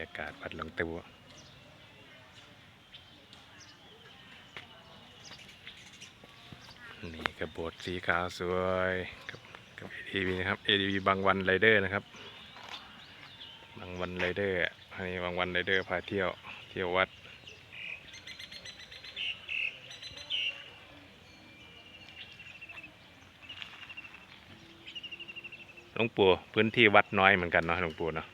ยากาศวัดหลวงตูนี่กระโบดสีขาวสวยกับกับ ADV นะครับ ADV บางวันไรเดอร์นะครับ บางวันไรเดอร์อันนี้บางวันไรเดอร์พาเที่ยวเที่ยววัดหลวงปู่พื้นที่วัดน้อยเหมือนกันเนาะหลวงปู่เนาะ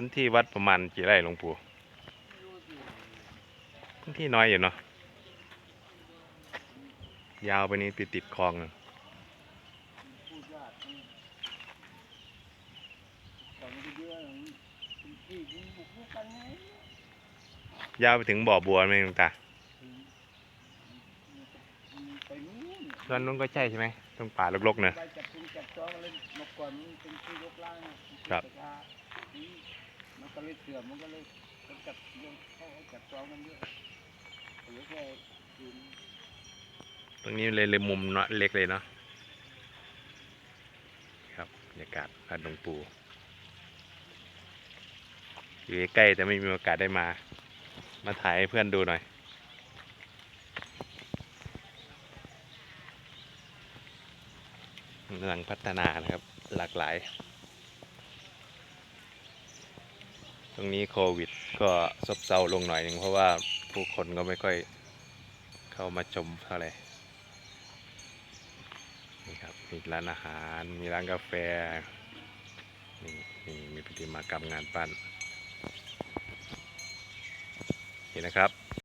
พื้นที่วัดประมาณกี่ไร่หลวงปู่พื้นที่น้อยอยู่เนาะยาวไปนี้ติดติดคลองยากนะยาวไปถึงบ่อบัวไหมลวงตาตอนนู้นก็ใช่ใช่ไหมตรงป่ารกๆเนอะไปจับปุงจับจองอะไรเมื่อก่อนมันเป็นที่รกร้างนะครับ ก็เลยเสื่อมมันก็เลยมันจับยังเข้าจับจองกันเยอะหลือแค่ดินตรงนี้เลยเลยมุมเนาะเล็กเลยเนาะครับบรรยากาศวัดหลวงปู่อยู่ใกล้แต่ไม่มีโอกาสได้มา มาถ่ายให้เพื่อนดูหน่อยกำลังพัฒนานะครับหลากหลาย ตรงนี้โควิดก็ซบเซาลงหน่อยหนึ่งเพราะว่าผู้คนก็ไม่ค่อยเข้ามาชมเท่าไหร่นี่ครับมีร้านอาหารมีร้านกาแฟนี่นี่มีพิธีมากรรมงานปั้นนี่นะครับ